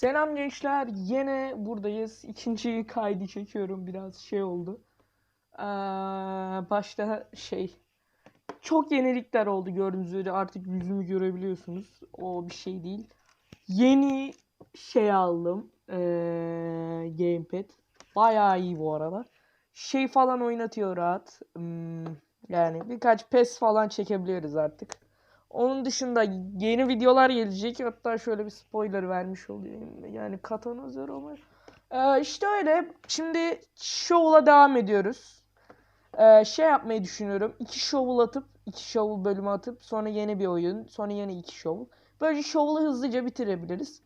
Selam gençler. Yine buradayız. İkinci kaydı çekiyorum. Biraz şey oldu. Ee, başta şey çok yenilikler oldu gördüğünüz üzere. Artık yüzümü görebiliyorsunuz. O bir şey değil. Yeni şey aldım. Ee, gamepad. Bayağı iyi bu arada. Şey falan oynatıyor rahat. Hmm, yani birkaç PES falan çekebiliyoruz artık. Onun dışında yeni videolar gelecek. Hatta şöyle bir spoiler vermiş olayım. Yani Katana Zero mu? Ee, işte öyle. Şimdi Show'la devam ediyoruz. Ee, şey yapmayı düşünüyorum. İki shovel atıp, iki shovel bölümü atıp sonra yeni bir oyun, sonra yeni iki shovel. Böylece show'u hızlıca bitirebiliriz.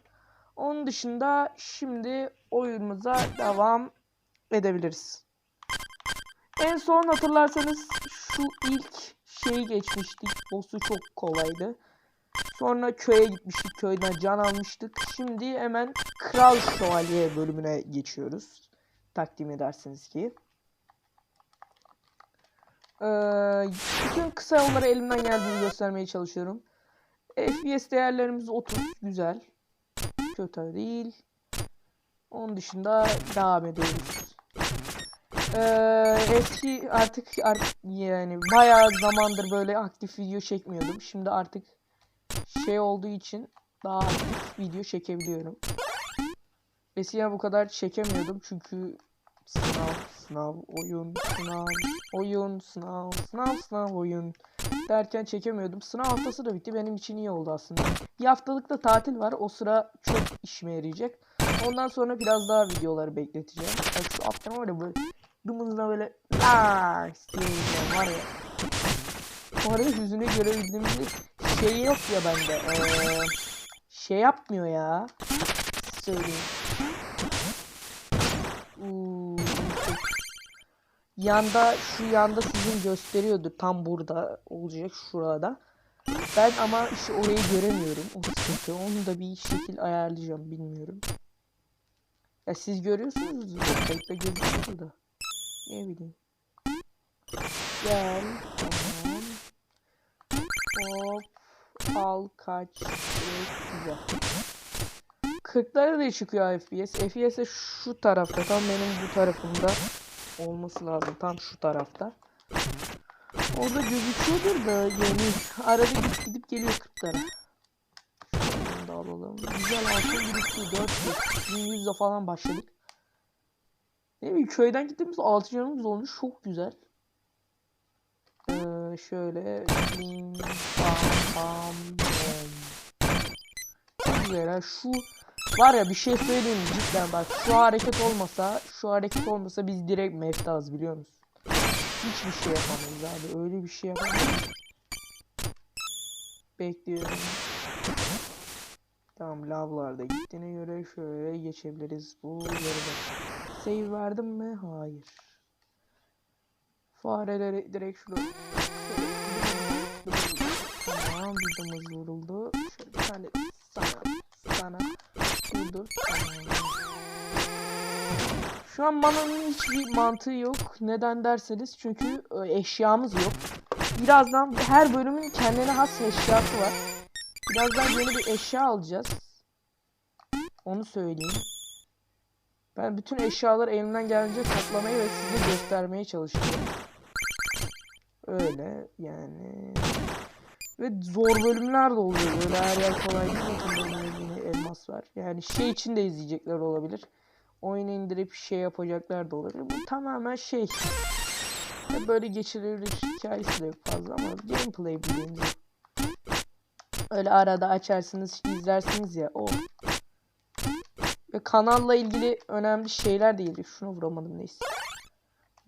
Onun dışında şimdi oyunumuza devam edebiliriz. En son hatırlarsanız şu ilk şeyi geçmiştik. Boss'u çok kolaydı. Sonra köye gitmiştik. Köyden can almıştık. Şimdi hemen Kral Şövalye bölümüne geçiyoruz. Takdim edersiniz ki. Ee, bütün kısa yolları elimden geldiğini göstermeye çalışıyorum. FPS değerlerimiz 30. Güzel. Kötü değil. Onun dışında devam ediyoruz. Ee, eski artık artık yani bayağı zamandır böyle aktif video çekmiyordum. Şimdi artık şey olduğu için daha aktif video çekebiliyorum. Eskiden bu kadar çekemiyordum çünkü sınav, sınav, oyun, sınav, oyun, sınav, sınav, sınav, oyun derken çekemiyordum. Sınav haftası da bitti. Benim için iyi oldu aslında. Bir haftalık tatil var. O sıra çok işime yarayacak. Ondan sonra biraz daha videoları bekleteceğim. Bak şu var ya böyle dımızına böyle aaa diyeceğim var ya. Bu arada yüzünü görebildiğimde şey yok ya bende. Ee, şey yapmıyor ya. Söyleyeyim. Uuu, Yanda şu yanda sizin gösteriyordu tam burada olacak şurada. Ben ama işte orayı göremiyorum. O sıkıntı. Onu da bir şekil ayarlayacağım bilmiyorum. Ya siz görüyorsunuz kayıtta gözüküyor da. Ne bileyim. Gel. Tamam. Hop. Al kaç. Güzel. 40'lara da çıkıyor FPS. FPS şu tarafta. Tam benim bu tarafımda olması lazım. Tam şu tarafta. Orada gözüküyordur da yani arada gidip, gidip geliyor 40'lara. Şunu da alalım. Güzel altın birikti. 400. 1100'de falan başladık. Ne bileyim köyden gittiğimiz 6 canımız olmuş. Çok güzel. Ee, şöyle. Bam, bam. Çok güzel. Şu var ya bir şey söyleyeyim cidden bak şu hareket olmasa şu hareket olmasa biz direkt meftaz biliyor musun? Hiçbir şey yapamayız abi öyle bir şey yapamayız. Bekliyorum. Tamam lavlarda gittiğine göre şöyle geçebiliriz bu yarıda. Save verdim mi? Hayır. Fareleri direkt şurada. Tamam vidamız vuruldu. Şöyle bir tane sana sana vurdu. Şu an mananın hiçbir mantığı yok. Neden derseniz çünkü e, eşyamız yok. Birazdan her bölümün kendine has eşyası var. Birazdan yeni bir eşya alacağız. Onu söyleyeyim. Ben bütün eşyaları elimden gelince toplamayı ve size göstermeye çalışıyorum. Öyle yani. Ve zor bölümler de oluyor. Böyle her yer kolay değil. Elmas var. Yani şey için de izleyecekler olabilir. Oyunu indirip şey yapacaklar da olabilir. Bu tamamen şey. Böyle geçirilir hikayesi de fazla ama gameplay bildiğiniz. Öyle arada açarsınız izlersiniz ya o. Ve kanalla ilgili önemli şeyler de. Şunu vuramadım neyse.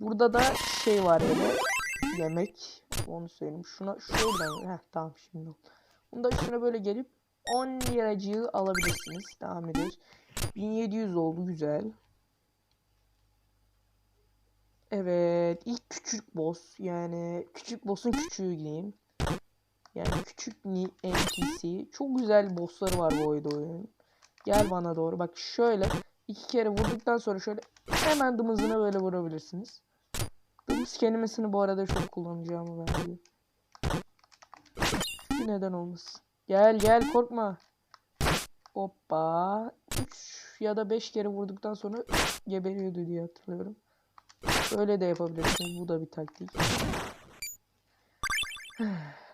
Burada da şey var öyle. Yemek. Onu söyleyeyim. Şuna şuradan. Heh tamam şimdi oldu. Bunda üstüne böyle gelip 10 liracığı alabilirsiniz. Devam ediyoruz. 1700 oldu güzel. Evet. ilk küçük boss. Yani küçük boss'un küçüğü diyeyim. Yani küçük NPC. Çok güzel bossları var bu oyunda oyunun. Gel bana doğru. Bak şöyle iki kere vurduktan sonra şöyle hemen dımızına böyle vurabilirsiniz. Dımız kelimesini bu arada çok kullanacağımı ben. Çünkü neden olmasın. Gel gel korkma. Hoppa. 3 ya da 5 kere vurduktan sonra geberiyordu diye hatırlıyorum. Öyle de yapabilirsiniz. Bu da bir taktik.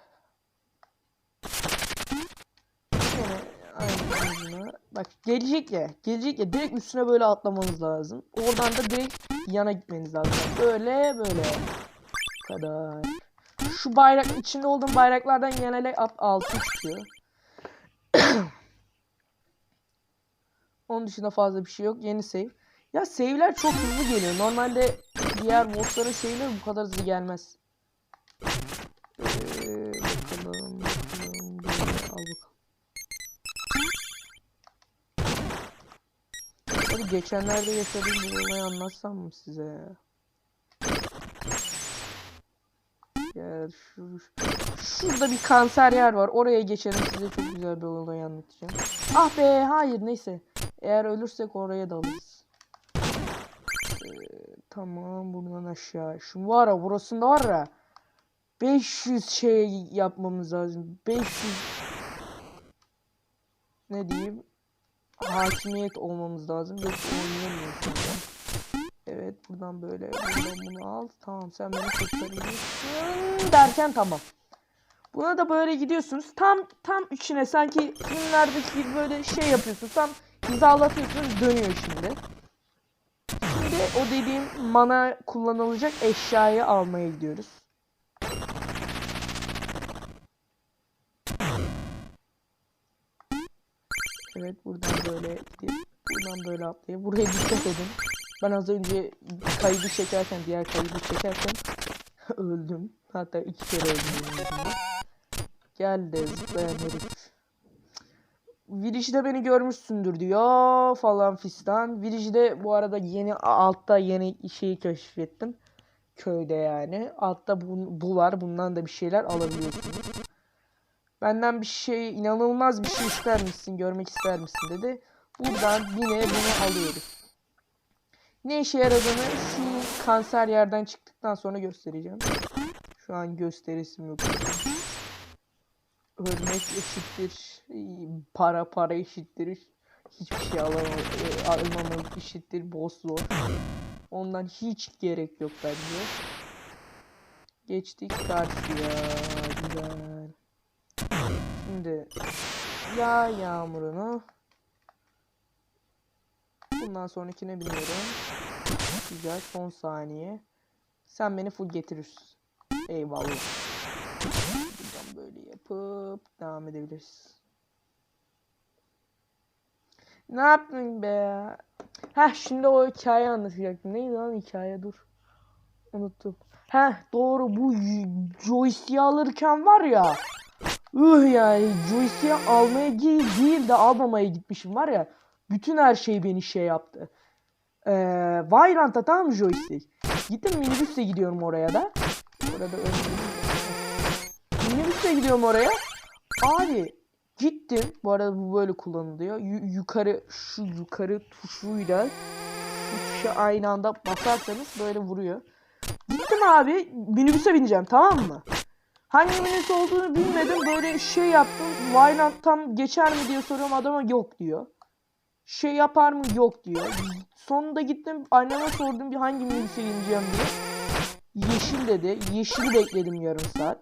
Bak gelecek ya. Gelecek ya. Direkt üstüne böyle atlamanız lazım. Oradan da direkt yana gitmeniz lazım. Böyle böyle. Bu kadar. Şu bayrak içinde olduğum bayraklardan genelde alt, altı çıkıyor. Onun dışında fazla bir şey yok. Yeni save. Ya save'ler çok hızlı geliyor. Normalde diğer bossların save'leri bu kadar hızlı gelmez. Ee, bakalım, Abi geçenlerde yaşadığım bu olayı anlatsam mı size ya? Ya şu, şurada bir kanser yer var. Oraya geçelim size çok güzel bir olay anlatacağım. Ah be hayır neyse. Eğer ölürsek oraya da alırız. Ee, tamam buradan aşağı. Şu var ya burasında var ya. 500 şey yapmamız lazım. 500 ne diyeyim? Hakimiyet olmamız lazım. Yoksa oynayamıyoruz. burada. Evet buradan böyle buradan bunu al. Tamam sen beni kurtarıyorsun derken tamam. Buna da böyle gidiyorsunuz. Tam tam içine sanki filmlerdeki gibi böyle şey yapıyorsunuz. Tam hizalatıyorsunuz dönüyor şimdi. Şimdi o dediğim mana kullanılacak eşyayı almaya gidiyoruz. Evet buradan böyle buradan böyle atlayıp buraya dikkat edin. Ben az önce kaydı çekerken diğer kaydı çekerken öldüm. Hatta iki kere öldüm. Gel de zıplayan herif. Viriş'de beni görmüşsündür diyor falan fistan. Viriş'de bu arada yeni altta yeni şeyi keşfettim. Köyde yani. Altta bu, bu var. Bundan da bir şeyler alabiliyorsunuz. Benden bir şey inanılmaz bir şey ister misin? Görmek ister misin dedi. Buradan yine bunu alıyoruz. Ne işe yaradığını şu kanser yerden çıktıktan sonra göstereceğim. Şu an gösterisim yok. Ölmek eşittir. Para para eşittir. Hiçbir şey alamam, almamak eşittir. Boss zor. Ondan hiç gerek yok bence. Geçtik karşıya. Güzel. Şimdi yağ yağmurunu Bundan sonrakine bilmiyorum. Güzel son saniye. Sen beni full getirirsin. Eyvallah. Buradan böyle yapıp devam edebiliriz. Ne yaptın be? Heh şimdi o hikaye anlatacaktım. Neydi lan hikaye dur. Unuttum. Heh doğru bu joystick'i alırken var ya. Üh yani joystick'i almaya değil, de almamaya gitmişim var ya. Bütün her şey beni şey yaptı. Ee, Vayrant'a mı joystick? Gittim minibüsle gidiyorum oraya da. Orada Minibüsle gidiyorum oraya. Abi gittim. Bu arada bu böyle kullanılıyor. Yu- yukarı şu yukarı tuşuyla şu tuşa aynı anda basarsanız böyle vuruyor. Gittim abi minibüse bineceğim tamam mı? Hangi minibüs olduğunu bilmedim. Böyle şey yaptım. Vayrant tam geçer mi diye soruyorum adama yok diyor şey yapar mı yok diyor. Sonunda gittim anneme sordum bir hangi minibüse bineceğim diye. Yeşil dedi. Yeşili bekledim yarım saat.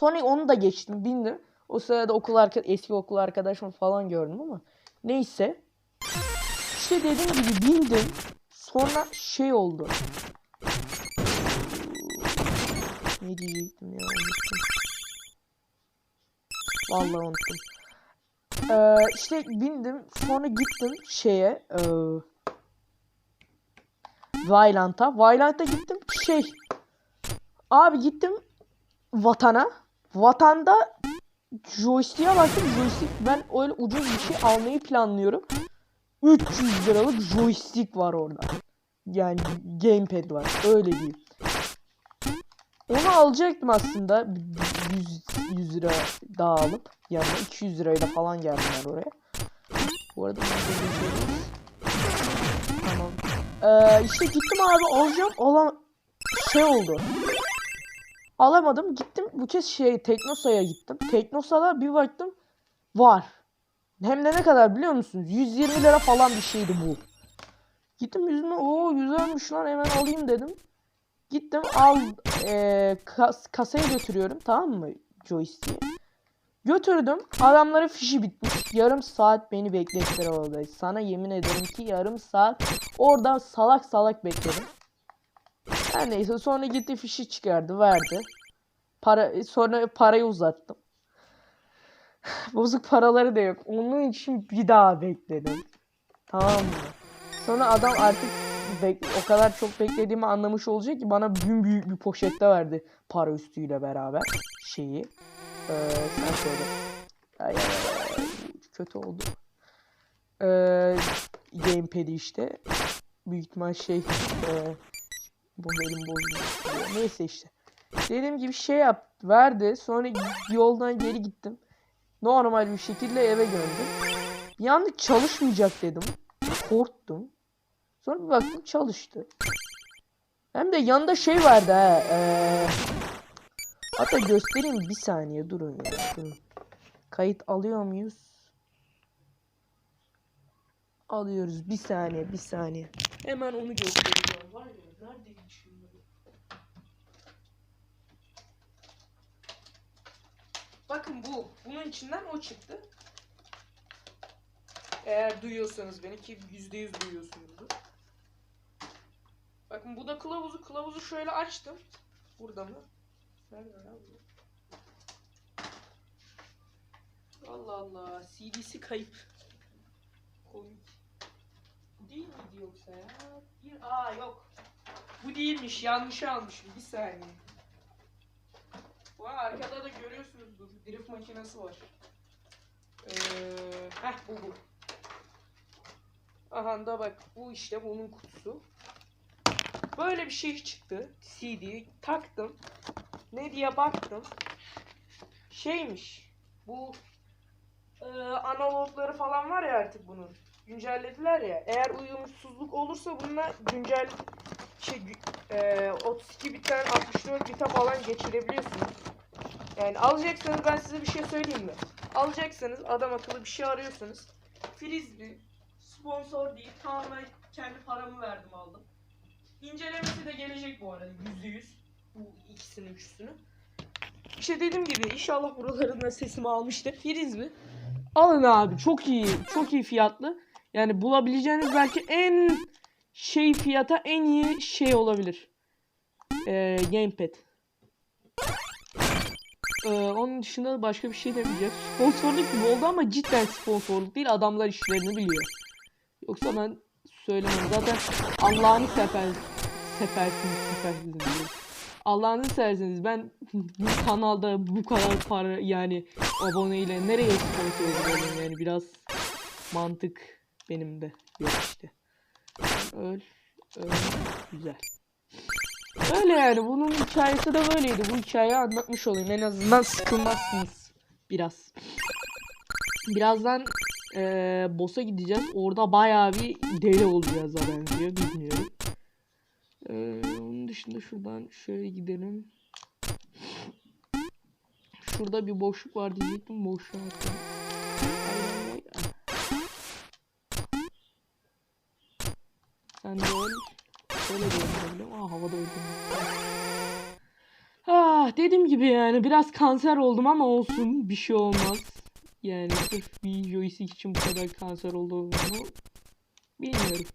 Sonra onu da geçtim bindim. O sırada okul arka eski okul arkadaşımı falan gördüm ama. Neyse. İşte dediğim gibi bindim. Sonra şey oldu. Ne diyecektim ya unuttum. Vallahi unuttum. Ee, işte bindim sonra gittim şeye e, Vailant'a. Vailant'a gittim şey abi gittim vatana. Vatanda joystick'e baktım. Joystick ben öyle ucuz bir şey almayı planlıyorum. 300 liralık joystick var orada. Yani gamepad var. Öyle değil. Onu alacaktım aslında 100, 100 lira daha alıp yani 200 lirayla falan geldiler oraya. Bu arada şey. Tamam. Ee, işte gittim abi alacağım olan şey oldu. Alamadım gittim bu kez şey Teknosa'ya gittim. Teknosa'da bir baktım var. Hem de ne kadar biliyor musunuz? 120 lira falan bir şeydi bu. Gittim yüzüme o güzelmiş lan hemen alayım dedim. Gittim al eee, kas, kasaya götürüyorum tamam mı joystick'i. Götürdüm adamların fişi bitmiş. Yarım saat beni beklettiler orada. Sana yemin ederim ki yarım saat oradan salak salak bekledim. Her neyse sonra gitti fişi çıkardı verdi. Para sonra parayı uzattım. Bozuk paraları da yok. Onun için bir daha bekledim. Tamam mı? Sonra adam artık o kadar çok beklediğimi anlamış olacak ki bana gün büyük bir poşette verdi para üstüyle beraber şeyi. Ee, sen söyle. Ay, kötü oldu. Ee, gamepad'i işte. Büyük ihtimal şey e, bu benim bozulmuş. Neyse işte. Dediğim gibi şey yap verdi. Sonra yoldan geri gittim. Normal bir şekilde eve döndüm. Bir anda çalışmayacak dedim. Korktum. Sonra bir baktım çalıştı. Hem de yanında şey vardı ha. eee, hatta göstereyim bir saniye durun ya. Durun. Kayıt alıyor muyuz? Alıyoruz. Bir saniye, bir saniye. Hemen onu göstereceğim. Var ya, neredeydi şunları? Bakın bu. Bunun içinden o çıktı. Eğer duyuyorsanız beni ki yüzde yüz duyuyorsunuzdur. Bakın bu da kılavuzu. Kılavuzu şöyle açtım. Burada mı? Nerede lan bu? Allah Allah. CD'si kayıp. Komik. Değil miydi yoksa ya? Bir... Aa yok. Bu değilmiş. Yanlış almışım. Bir saniye. Bu arkada da görüyorsunuzdur. Drift makinesi var. Ee, heh bu bu. Aha da bak bu işte bunun kutusu. Böyle bir şey çıktı. CD taktım. Ne diye baktım. Şeymiş. Bu e, analogları falan var ya artık bunun. Güncellediler ya. Eğer uyumsuzluk olursa bununla güncel şey e, 32 bitten 64 bite falan geçirebiliyorsunuz. Yani alacaksanız ben size bir şey söyleyeyim mi? Alacaksanız adam akıllı bir şey arıyorsanız Frisbee sponsor değil tamamen kendi paramı verdim aldım. İncelemesi de gelecek bu arada %100 bu ikisini üçüsünü. İşte dediğim gibi inşallah buralarında sesimi almıştır. Frisbee alın abi çok iyi çok iyi fiyatlı. Yani bulabileceğiniz belki en şey fiyata en iyi şey olabilir. Ee, gamepad. Ee, onun dışında da başka bir şey demeyeceğim. Sponsorluk gibi oldu ama cidden sponsorluk değil. Adamlar işlerini biliyor. Yoksa ben söylemem. Zaten Allah'ını sefer sefersiniz sefersiniz diyor. Allah'ını seversiniz. Ben bu kanalda bu kadar para yani aboneyle nereye sponsor yani biraz mantık benim de yok işte. Öl, öl, güzel. Öyle yani bunun hikayesi de böyleydi. Bu hikayeyi anlatmış olayım. En azından sıkılmazsınız biraz. Birazdan eee boss'a gideceğiz. Orada bayağı bir deli olacağız benziyor. Bilmiyorum. Eee, onun dışında şuradan şöyle gidelim. Şurada bir boşluk var diyecektim. Boşluğa ay. Sen de öl. Şöyle diyebilirim. Aa havada öldüm. Ah dediğim gibi yani biraz kanser oldum ama olsun bir şey olmaz. Yani sırf bir joystick için bu kadar kanser olduğumu bilmiyorum.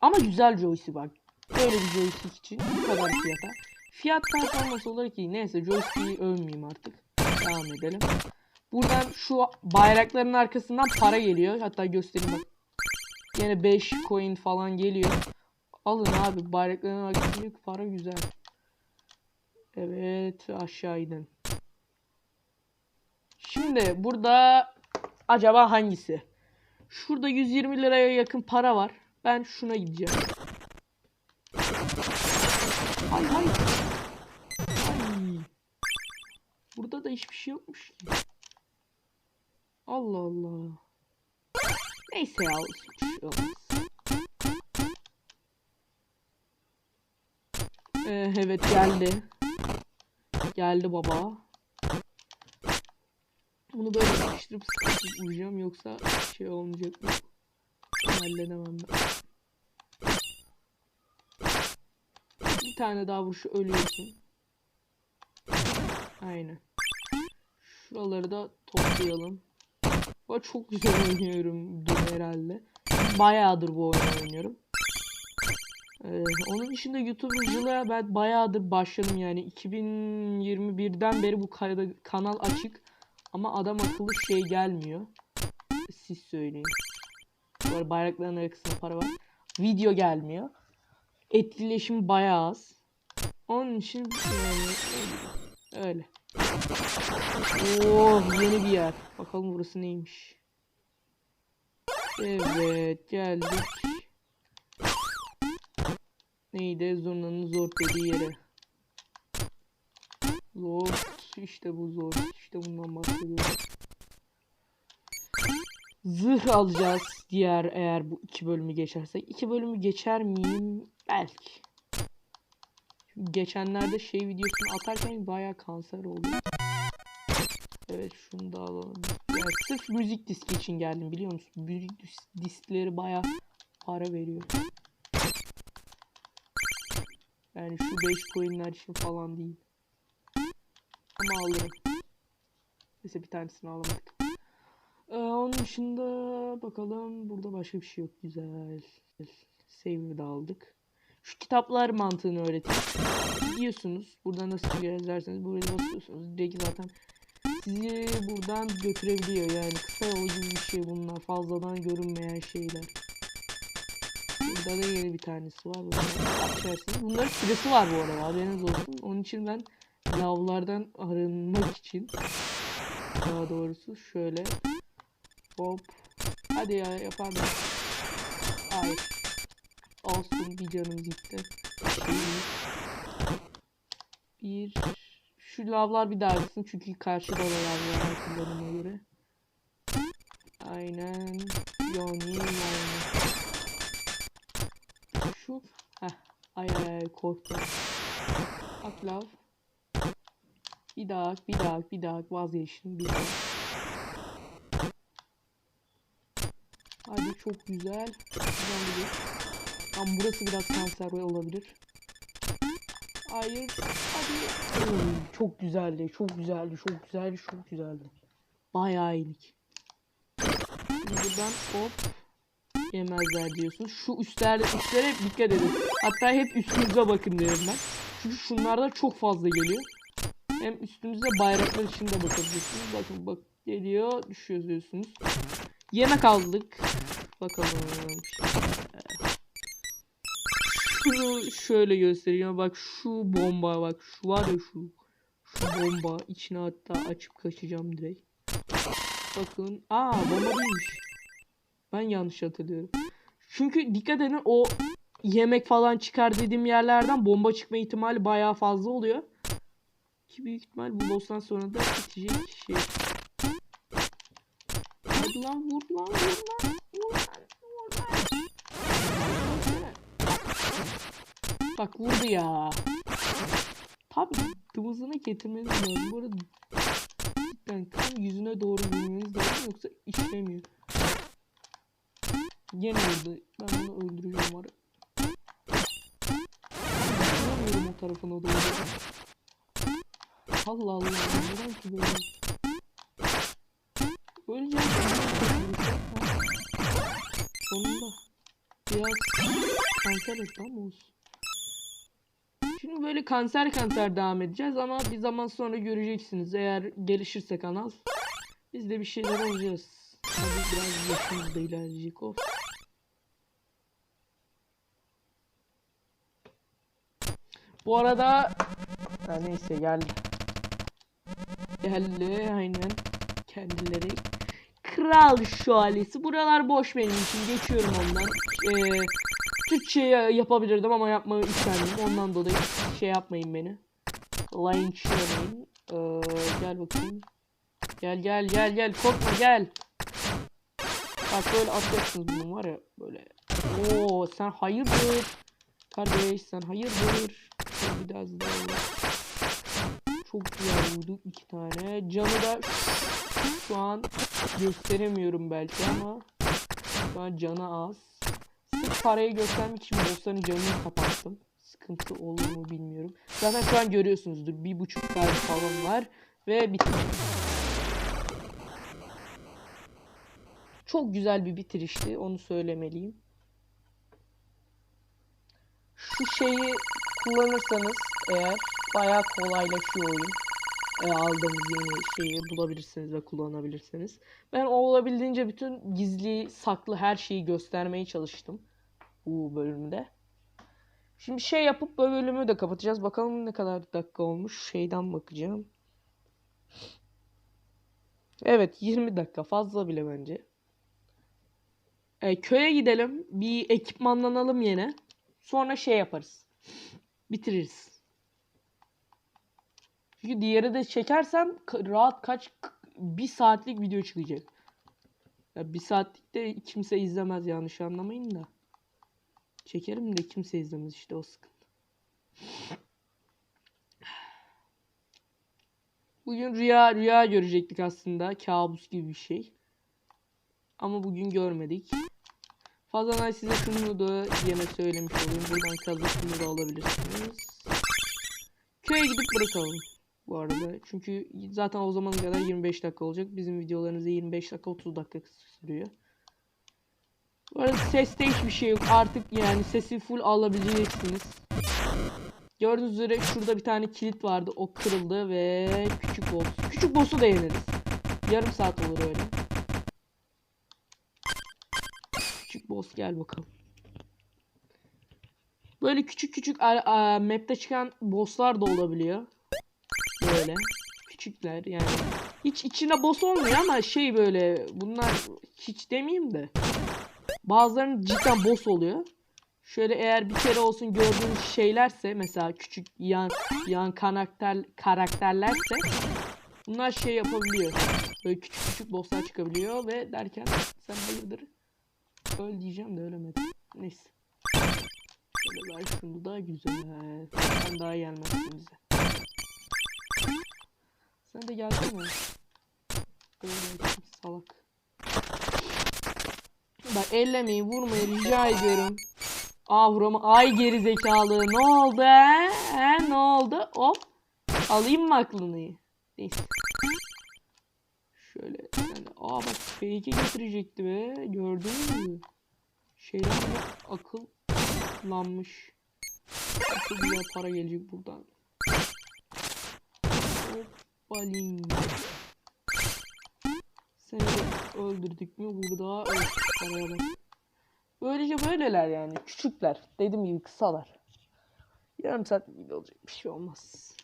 Ama güzel joystick bak. Böyle bir joystick için bu kadar fiyata. Fiyat performansı olarak iyi. Neyse joystick'i övmeyeyim artık. Devam edelim. Buradan şu bayrakların arkasından para geliyor. Hatta göstereyim bak. Yine 5 coin falan geliyor. Alın abi bayrakların arkasındaki para güzel. Evet aşağı inin. Şimdi burada acaba hangisi? Şurada 120 liraya yakın para var. Ben şuna gideceğim. Hay hay. Ay. Burada da hiçbir şey yokmuş. Allah Allah. Neyse ya olsun. Ee, evet geldi. Geldi baba. Bunu böyle sıkıştırıp sıkıştırıp uyuyacağım yoksa şey olmayacak mı? Halledemem ben. Bir tane daha vuruş ölüyorsun. Aynen. Şuraları da toplayalım. Bu çok güzel oynuyorum bu herhalde. Bayağıdır bu oyunu oynuyorum. Ee, onun dışında YouTuber'cılığa ben bayağıdır başladım yani 2021'den beri bu kanal açık ama adam akıllı şey gelmiyor. Siz söyleyin. Arada bayrakların arkasında para var. Video gelmiyor. Etkileşim bayağı az. Onun için yani öyle. Oh yeni bir yer. Bakalım burası neymiş. Evet geldik. Neydi? Zurna'nın zor dediği yere. Zor. işte bu zor. İşte bundan bahsediyorum. Zırh alacağız diğer eğer bu iki bölümü geçersek. İki bölümü geçer miyim? Belki. Geçenlerde şey videosunu atarken bayağı kanser oldu. Evet şunu da alalım. Ya sırf müzik diski için geldim biliyor musun? Müzik dis- diskleri bayağı para veriyor. Yani şu 5 coinler için falan değil. Ama alırım. Neyse bir tanesini alamadık. Ee, onun dışında bakalım burada başka bir şey yok. Güzel. Save'i de aldık. Şu kitaplar mantığını öğreteyim. Gidiyorsunuz. Burada nasıl gezerseniz buraya basıyorsunuz. Direkt zaten sizi buradan götürebiliyor. Yani kısa yol gibi bir şey bunlar. Fazladan görünmeyen şeyler. Burada da yeni bir tanesi var. Bunları. Bunların süresi var bu arada. Haberiniz olsun. Onun için ben lavlardan arınmak için daha doğrusu şöyle hop hadi ya yapar? Hayır. Olsun bir canım gitti. Bir şu lavlar bir gitsin çünkü karşıda da lavlar kullanıma göre. Aynen. Yani yani. Şu heh. Ay ay korktum. Bak lav. Bir daha, bir daha, bir daha vazgeçtim. Bir daha. Hadi çok güzel. Güzel gidiyor. Ama burası biraz kanser olabilir. Hayır. Hadi. Oy, çok güzeldi. Çok güzeldi. Çok güzeldi. Çok güzeldi. Bayağı iyilik. Buradan hop yemezler diyorsun. Şu üstlerde üstlere hep dikkat edin. Hatta hep üstünüze bakın diyorum ben. Çünkü şunlarda çok fazla geliyor. Hem üstümüze bayraklar için de bakabilirsiniz. Bakın bak geliyor düşüyor diyorsunuz. Yemek aldık. Bakalım. Şunu şöyle göstereyim. Bak şu bomba bak şu var ya şu. Şu bomba içine hatta açıp kaçacağım direkt. Bakın. Aa bomba değilmiş. Ben yanlış hatırlıyorum. Çünkü dikkat edin o yemek falan çıkar dediğim yerlerden bomba çıkma ihtimali bayağı fazla oluyor. Ki büyük ihtimal bu boss'tan sonra da bitecek şey. Hadi lan vur lan vur lan. Bak vurdu ya. Tabi kımızını getirmeniz lazım. Bu arada kan yüzüne doğru vurmanız lazım yoksa işlemiyor. Gene vurdu. Ben bunu öldüreceğim var. Vuramıyorum o tarafına doğru. Allah Allah. Neden ki böyle? Öleceğim. Sonunda. Biraz kanser etti ama olsun. Şimdi böyle kanser kanser devam edeceğiz ama bir zaman sonra göreceksiniz. Eğer gelişirse kanal. Biz de bir şeyler olacağız. Tabii biraz yaşımız da ilerleyecek. Of. Bu arada ha, neyse geldi. Geldi aynen. Kendileri. Kral şövalyesi. Buralar boş benim için. Geçiyorum ondan. Ee, Türkçe yapabilirdim ama yapmayı istemedim. Ondan dolayı şey yapmayın beni. Linçlemeyin. Ee, gel bakayım. Gel gel gel gel. Korkma gel. Bak böyle atacaksınız bunu var ya böyle. Oo sen hayırdır? Kardeş sen hayırdır? Biraz daha. Çok güzel vurduk iki tane. Canı da Şu an gösteremiyorum belki ama şu an canı az. Parayı göstermek için bossların canını kapattım. Sıkıntı olur mu bilmiyorum. Zaten şu an görüyorsunuzdur. Bir buçuk kalp falan var. Ve bitti. Çok güzel bir bitirişti. Onu söylemeliyim. Şu şeyi kullanırsanız eğer bayağı kolaylaşıyor oyun. E, aldığınız yeni şeyi bulabilirsiniz ve kullanabilirsiniz. Ben olabildiğince bütün gizli, saklı her şeyi göstermeye çalıştım bu bölümde. Şimdi şey yapıp bu bölümü de kapatacağız. Bakalım ne kadar dakika olmuş. Şeyden bakacağım. Evet 20 dakika fazla bile bence. E, köye gidelim. Bir ekipmanlanalım yine. Sonra şey yaparız. Bitiririz. Çünkü diğeri de çekersem rahat kaç bir saatlik video çıkacak. Ya bir saatlik de kimse izlemez yanlış anlamayın da. Çekerim de kimse izlemez işte o sıkıntı. Bugün rüya rüya görecektik aslında. Kabus gibi bir şey. Ama bugün görmedik. Fazla size şunu da yine söylemiş olayım. Buradan şunu da alabilirsiniz. Köye gidip bırakalım bu arada. Çünkü zaten o zamana kadar 25 dakika olacak. Bizim videolarımız 25 dakika 30 dakika sürüyor. Bu arada seste hiçbir şey yok. Artık yani sesi full alabileceksiniz. Gördüğünüz üzere şurada bir tane kilit vardı. O kırıldı ve küçük boss. Küçük boss'u da yeneriz. Yarım saat olur öyle. Küçük boss gel bakalım. Böyle küçük küçük map'te çıkan bosslar da olabiliyor. Böyle. Küçükler yani. Hiç içinde boss olmuyor ama şey böyle bunlar hiç demeyeyim de. Bazılarının cidden boss oluyor. Şöyle eğer bir kere olsun gördüğünüz şeylerse mesela küçük yan yan karakter karakterlerse bunlar şey yapabiliyor. Böyle küçük küçük bosslar çıkabiliyor ve derken sen hayırdır öl diyeceğim de ölemedim. Neyse. Şöyle ver şunu da güzel. Sen daha gelmezsin bize. Sen de. Böyle kim salak. Bak ellemeyin vurmayın rica ediyorum. Aa vurama. Ay geri zekalı. Ne oldu he? he? Ne oldu? Hop. Alayım mı aklını? Neyse. Şöyle. Yani, aa bak fake'e getirecekti be. Gördün mü? Şeyden de akıllanmış. Nasıl güzel para gelecek buradan. Hoppaling. Seni de öldürdük mü burada öl paraya bak. Böylece böyleler yani. Küçükler. Dediğim gibi kısalar. Yarım saat gibi olacak. Bir şey olmaz.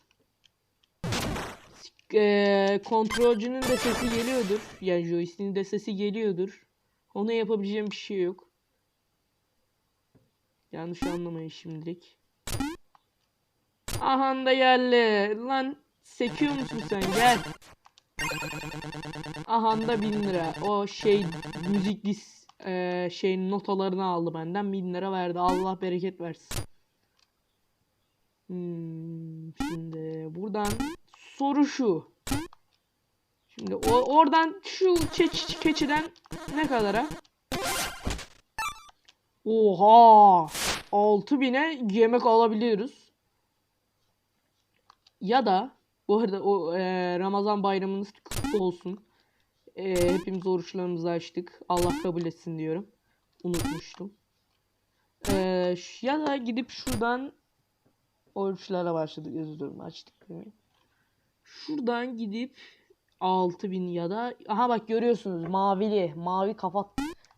Eee kontrolcünün de sesi geliyordur. Yani joystick'in de sesi geliyordur. Ona yapabileceğim bir şey yok. Yanlış anlamayın şimdilik. Ahan da geldi. Lan sekiyor musun sen? Gel. Ahan da 1000 lira. O şey müzik dis eee şeyin notalarını aldı benden 1000 lira verdi. Allah bereket versin. Hmm, şimdi buradan soru şu. Şimdi o oradan şu keçi, keçiden ne kadara? Oha! 6000'e yemek alabiliyoruz. Ya da bu arada o eee, Ramazan bayramınız kutlu olsun. Eee, hepimiz oruçlarımızı açtık. Allah kabul etsin diyorum. Unutmuştum. Ş- ya da gidip şuradan oruçlara başladık. Özür dilerim açtık. Şuradan gidip 6000 ya da aha bak görüyorsunuz mavili mavi kafa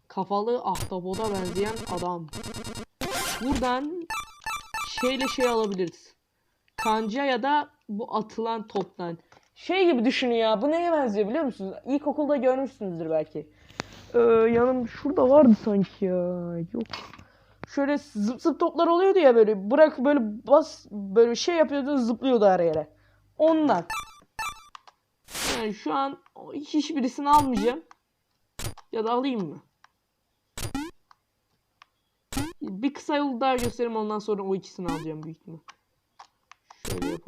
kafalı ahtapota benzeyen adam. Buradan şeyle şey alabiliriz. Kanca ya da bu atılan toptan. Şey gibi düşünün ya. Bu neye benziyor biliyor musunuz? İlkokulda görmüşsünüzdür belki. Ee, yanım şurada vardı sanki ya. Yok. Şöyle zıp zıp toplar oluyordu ya böyle. Bırak böyle bas böyle şey yapıyordu zıplıyordu her yere. Ondan. Yani şu an hiçbirisini almayacağım. Ya da alayım mı? Bir kısa yolu daha göstereyim ondan sonra o ikisini alacağım büyük ihtimal.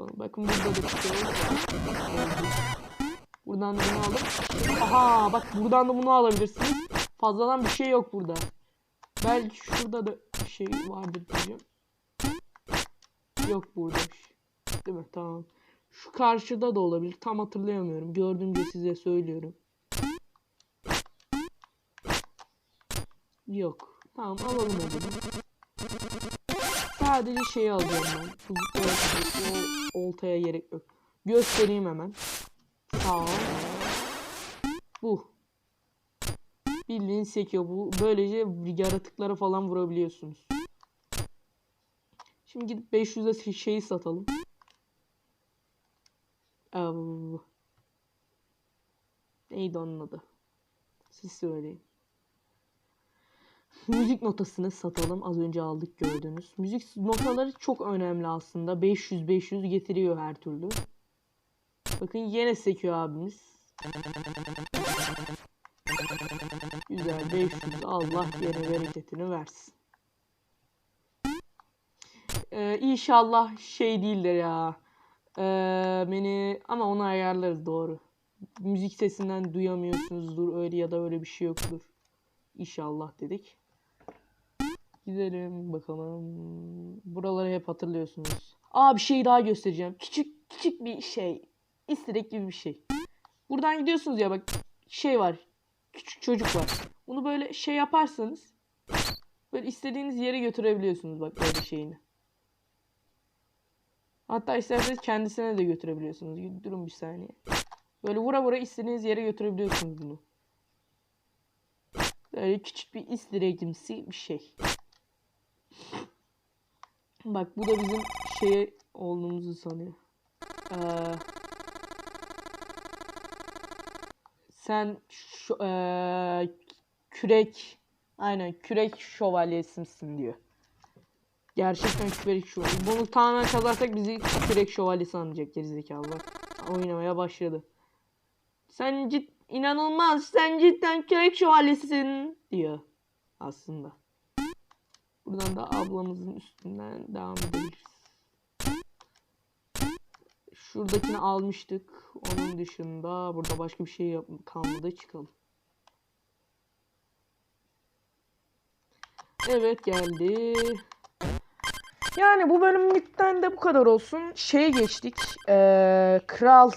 Yapalım. Bakın burada da çıkıyor. Buradan da bunu aldım. Aha bak buradan da bunu alabilirsiniz. Fazladan bir şey yok burada. Belki şurada da bir şey vardır diyeceğim. Yok burada. bir şey. Değil mi? Tamam. Şu karşıda da olabilir. Tam hatırlayamıyorum. Gördüğümce size söylüyorum. Yok. Tamam alalım o zaman. Sadece şeyi alacağım ben. Oltaya gerek yok. Göstereyim hemen. Sağ ol. Bu. Bildiğin sekiyor. Bu böylece yaratıklara falan vurabiliyorsunuz. Şimdi gidip 500'e şeyi satalım. Av. Neydi onun adı? Siz söyleyin. Müzik notasını satalım. Az önce aldık gördünüz. Müzik notaları çok önemli aslında. 500-500 getiriyor her türlü. Bakın yine sekiyor abimiz. Güzel 500. Allah yine bereketini versin. Ee, inşallah şey değildir ya. Ee, beni ama onu ayarlarız doğru. Müzik sesinden duyamıyorsunuzdur öyle ya da öyle bir şey yoktur. İnşallah dedik. Gidelim bakalım. Buraları hep hatırlıyorsunuz. Aa bir şey daha göstereceğim. Küçük küçük bir şey. İstirek gibi bir şey. Buradan gidiyorsunuz ya bak şey var. Küçük çocuk var. Bunu böyle şey yaparsanız böyle istediğiniz yere götürebiliyorsunuz bak böyle şeyini. Hatta isterseniz kendisine de götürebiliyorsunuz. Durun bir saniye. Böyle vura vura istediğiniz yere götürebiliyorsunuz bunu. Böyle küçük bir istiregimsi bir şey. Bak bu da bizim şey olduğumuzu sanıyor. Ee, sen şu, ee, kürek aynen kürek şövalyesimsin diyor. Gerçekten kürek şövalye. Bunu tamamen kazarsak bizi kürek şövalye sanacak gerizekalı. Oynamaya başladı. Sen cid inanılmaz. Sen cidden kürek şövalyesisin diyor aslında. Buradan da ablamızın üstünden devam edebiliriz. Şuradakini almıştık. Onun dışında burada başka bir şey kalmadı. Çıkalım. Evet geldi. Yani bu bölümlükten de bu kadar olsun. Şeye geçtik. Ee, kral.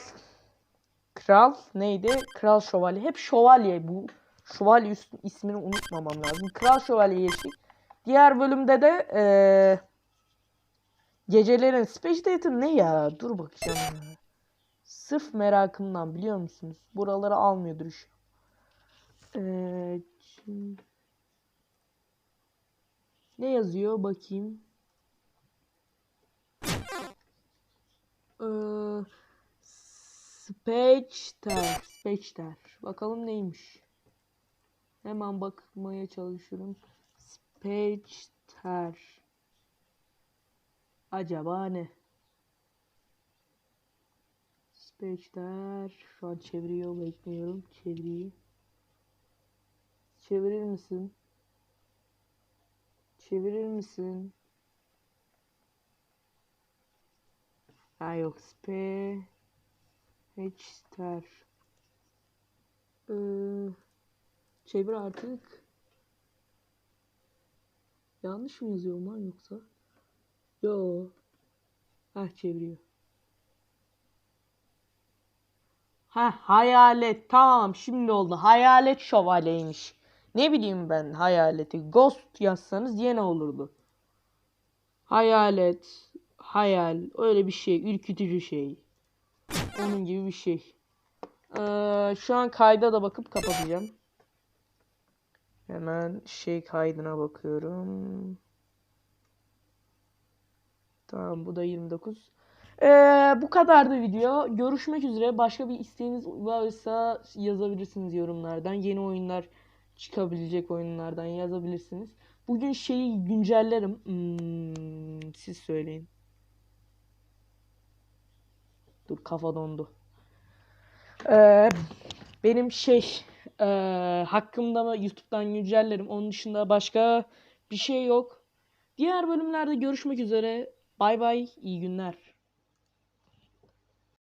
Kral neydi? Kral şövalye. Hep şövalye bu. Şövalye ismini unutmamam lazım. Kral şövalye geçtik. Diğer bölümde de ee, gecelerin Space Data ne ya? Dur bakacağım ya. Sırf merakımdan biliyor musunuz? Buraları almıyordur iş. Ee, ne yazıyor bakayım. Ee, Spectre. Spectre. Bakalım neymiş. Hemen bakmaya çalışıyorum. Spectre. Acaba ne? Spectre. Şu an çeviriyor. Bekliyorum. Çeviriyi. Çevirir misin? Çevirir misin? Ha yok. Spe. Hechster. Ee, çevir artık. Yanlış mı yazıyorum lan yoksa? Yo. Ha çeviriyor. Ha hayalet. Tamam şimdi oldu. Hayalet şövalyeymiş. Ne bileyim ben hayaleti. Ghost yazsanız yine olurdu. Hayalet. Hayal. Öyle bir şey. Ürkütücü şey. Onun gibi bir şey. Ee, şu an kayda da bakıp kapatacağım. Hemen şey kaydına bakıyorum. Tamam bu da 29. Ee, bu kadardı video. Görüşmek üzere. Başka bir isteğiniz varsa yazabilirsiniz yorumlardan. Yeni oyunlar çıkabilecek oyunlardan yazabilirsiniz. Bugün şeyi güncellerim. Hmm, siz söyleyin. Dur kafa dondu. Ee, benim şey e, hakkımda mı YouTube'dan güncellerim. Onun dışında başka bir şey yok. Diğer bölümlerde görüşmek üzere. Bay bay. İyi günler.